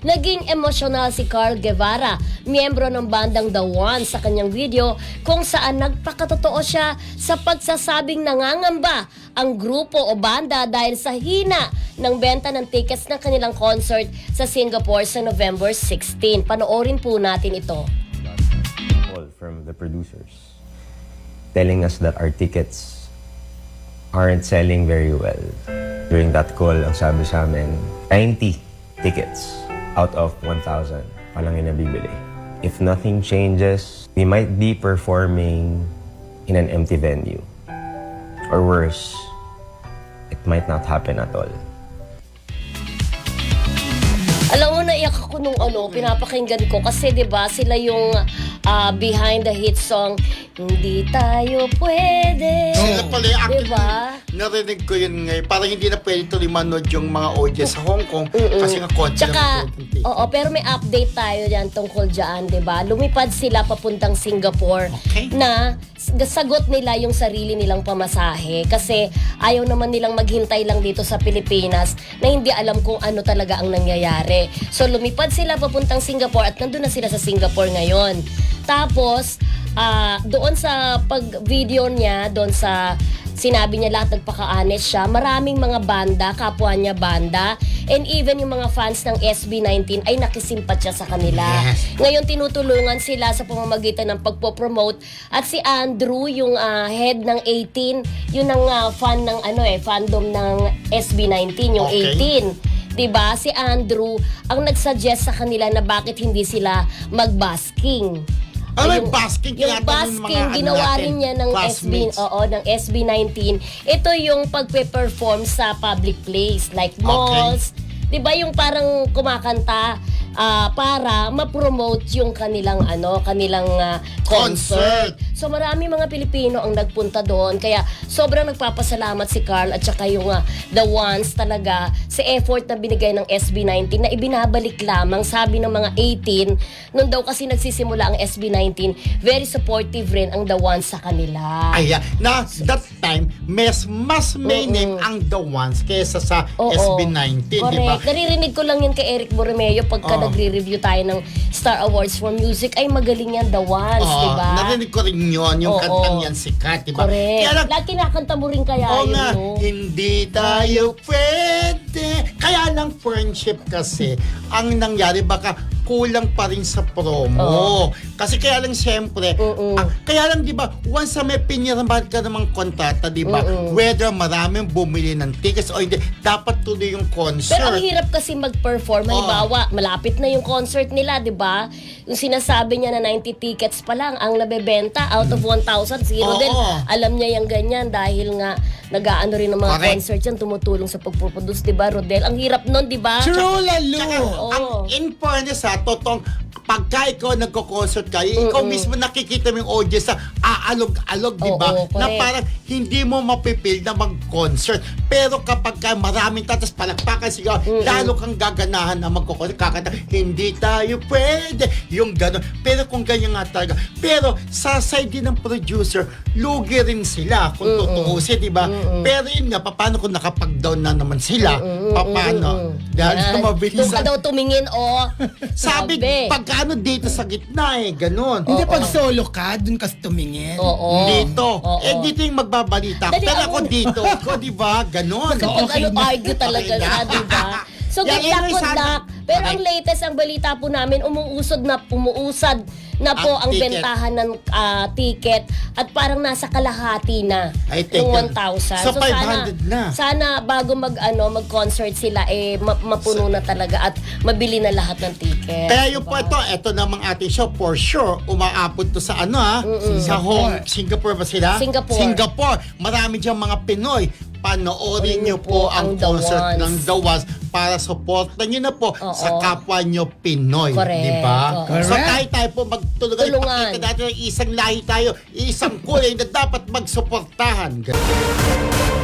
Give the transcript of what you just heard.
naging emosyonal si Carl Guevara, miyembro ng bandang The One sa kanyang video kung saan nagpakatotoo siya sa pagsasabing nangangamba ang grupo o banda dahil sa hina ng benta ng tickets ng kanilang concert sa Singapore sa November 16. Panoorin po natin ito. call from the producers telling us that our tickets aren't selling very well. During that call, ang sabi sa amin, 90 tickets out of 1,000 palang yung nabibili. If nothing changes, we might be performing in an empty venue. Or worse, it might not happen at all. Alam mo, naiyak ako nung ano, pinapakinggan ko kasi 'di ba sila yung ah, behind the hit song Hindi tayo pwede. Sila pala yung. Diba? Narinig ko yun ngayon. Parang hindi na pwede tuloy manood yung mga audience sa Hong Kong. Kasi nga konti Tsaka, oo, pero may update tayo dyan tungkol dyan, di ba? Lumipad sila papuntang Singapore Okay. na sagot nila yung sarili nilang pamasahe kasi ayaw naman nilang maghintay lang dito sa Pilipinas na hindi alam kung ano talaga ang nangyayari. So lumipad sila papuntang Singapore at nandun na sila sa Singapore ngayon. Tapos, ah, doon sa pag-video niya, doon sa sinabi niya lahat nagpaka-honest siya. Maraming mga banda, kapwa niya banda, and even yung mga fans ng SB19 ay nakisimpatya sa kanila. Yes. Ngayon tinutulungan sila sa pamamagitan ng pagpo-promote at si Andrew yung ah, head ng 18, yun ang ah, fan ng ano eh, fandom ng SB19 yung Okay. 18. 'Di ba? Si Andrew ang nagsuggest sa kanila na bakit hindi sila magbasking. May Yung- basking, Yung basking, mga ano ginawa rin niya ng SB, oo, ng SB19. Ito yung pagpe-perform sa public place like malls. 'Di ba yung parang kumakanta ah, para ma-promote yung kanilang ano, kanilang ah, concert. Concert. So marami mga Pilipino ang nagpunta doon kaya sobrang nagpapasalamat si Carl at saka yung ah, the ones talaga sa effort na binigay ng SB19 na ibinabalik lamang sabi ng mga 18 nung daw kasi nagsisimula ang SB19 very supportive rin ang the ones sa kanila. Ayan. Na that time, mas, mas may Oo. name ang The Ones kesa sa Oo. SB19, di ba? Correct. Naririnig ko lang yun kay Eric Borromeo pagka Oo. Nagre-review tayo ng Star Awards for Music. Ay, magaling yan, The Ones, Oo, di ba? narinig ko rin yun, yung Oo. kantang yan sikat, di ba? Correct. Kaya lang, Lahat kinakanta mo rin kaya Oo yun, nga, no? hindi tayo pwede. Kaya lang friendship kasi, ang nangyari baka kulang pa rin sa promo. Oo. Kasi kaya lang siyempre, Oo. ah, kaya lang di ba, once na may pinirmahan ka namang kontrata, di ba, Oo. whether maraming bumili ng tickets o hindi, dapat tuloy yung concert. Pero ang hirap kasi mag-perform. Halimbawa, malapit na yung concert nila, di ba? Yung sinasabi niya na 90 tickets pa lang ang nabebenta out of 1,000. Zero Oo. din. Alam niya yung ganyan dahil nga nag-aano rin ng mga Correct. concert yan, tumutulong sa pagpuproduce, di ba, Rodel? Ang hirap nun, di ba? True, lalo. Tsaka, Oo. ang in fairness ha, totoong pagka ikaw nagko-concert ka, ikaw mismo nakikita mo yung audience sa aalog-alog, di ba? Oo, Na correct. parang hindi mo mapipil na mag-concert. Pero kapag ka maraming tatas palakpakan sigaw, lalo kang gaganahan na magko-concert. Kakanta, hindi tayo pwede. Yung gano'n. Pero kung ganyan nga talaga. Pero sa side din ng producer, lugi rin sila kung tutuusin, di ba? Pero yun nga, paano kung nakapag-down na naman sila? Paano? Dahil Yan. sa mabilis. Doon ka daw tumingin, oh. Sabi, Sabi. Pagkano dito sa gitna eh, ganun. Hindi pag solo ka, dun ka tumingin. Oo. Dito. Oo. Eh, dito yung magbabalita. Dali, Pero ako dito. Ako, di ba? Ganon. Kasi pag Okay ano, argue talaga Okay na. di ba? So, Yan, good luck, good luck. Pero ang Okay. latest, ang balita po namin, umuusad na, umuusad na po ang, Ang ticket. bentahan ng ah, ticket at parang nasa kalahati na ng yun. 1,000. So, 500 na. Sana bago mag, ano, mag-concert sila, eh, ma- mapuno na talaga at mabili na lahat ng ticket. Kaya yung po diba? ito, ito namang ating show, for sure, umaabot to sa ano ha, sa home, Singapore ba sila? Singapore. Singapore. Marami diyang mga Pinoy. Panoorin niyo po ang The concert Ones. ng The Ones para supportan niyo na po Oo. sa kapwa niyo Pinoy. Correct. Di ba? Oo. So Correct. kahit tayo po magtulungan, Tulungan. ipakita natin ng isang lahi tayo, isang kulay na dapat magsuportahan. Ganun.